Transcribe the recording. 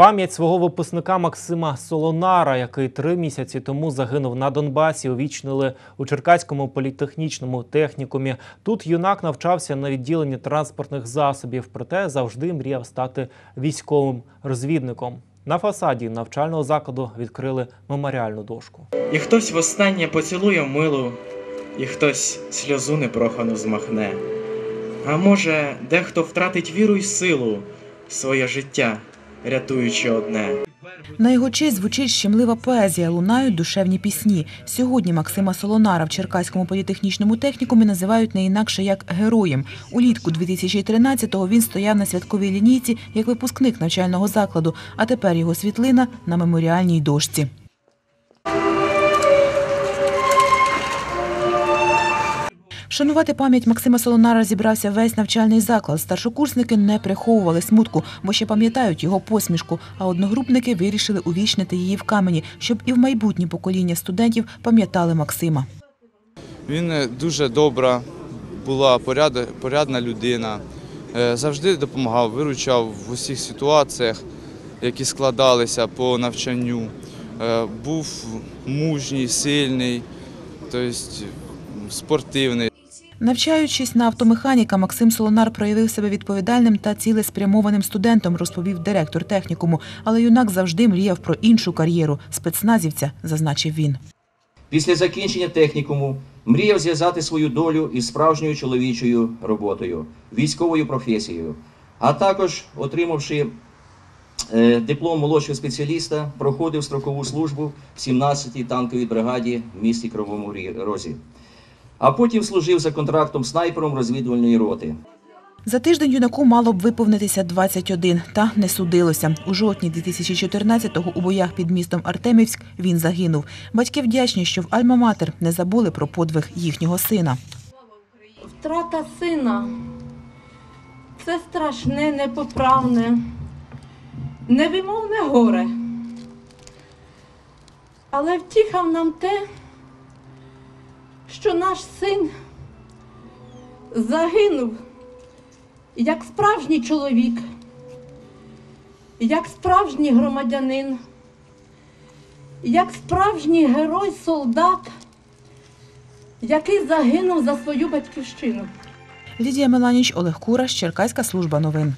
Пам'ять свого випускника Максима Солонара, який три місяці тому загинув на Донбасі, увічнили у Черкаському політехнічному технікумі. Тут юнак навчався на відділенні транспортних засобів, проте завжди мріяв стати військовим розвідником. На фасаді навчального закладу відкрили меморіальну дошку. І хтось востаннє поцілує милу, і хтось сльозу непрохану змахне. А може, дехто втратить віру й силу, своє життя, рятуючи одне. На його честь звучить щемлива поезія, лунають душевні пісні. Сьогодні Максима Солонара в Черкаському політехнічному технікумі називають не інакше як героєм. Улітку 2013-го він стояв на святковій лінійці як випускник навчального закладу, а тепер його світлина на меморіальній дошці. Шанувати пам'ять Максима Солонара зібрався весь навчальний заклад. Старшокурсники не приховували смутку, бо ще пам'ятають його посмішку. А одногрупники вирішили увічнити її в камені, щоб і в майбутні покоління студентів пам'ятали Максима. Він е, дуже добра, була порядна людина, е, завжди допомагав, виручав в усіх ситуаціях, які складалися по навчанню. Е, Був мужній, сильний, тобто спортивний. Навчаючись на автомеханіка, Максим Солонар проявив себе відповідальним та цілеспрямованим студентом, розповів директор технікуму. Але юнак завжди мріяв про іншу кар'єру спецназівця, зазначив він. Після закінчення технікуму мріяв зв'язати свою долю із справжньою чоловічою роботою, військовою професією, а також, отримавши е, диплом молодшого спеціаліста, проходив строкову службу в 17-й танковій бригаді в місті Кривому Розі. А потім служив за контрактом снайпером розвідувальної роти. За тиждень юнаку мало б виповнитися 21, та не судилося. У жовтні 2014-го у боях під містом Артемівськ він загинув. Батьки вдячні, що в Альма-Матер не забули про подвиг їхнього сина. Втрата сина це страшне, непоправне, невимовне горе. Але втіхав нам те, що наш син загинув як справжній чоловік, як справжній громадянин, як справжній герой солдат, який загинув за свою батьківщину. Лідія Меланіч, Олег Кураш, Черкаська служба новин.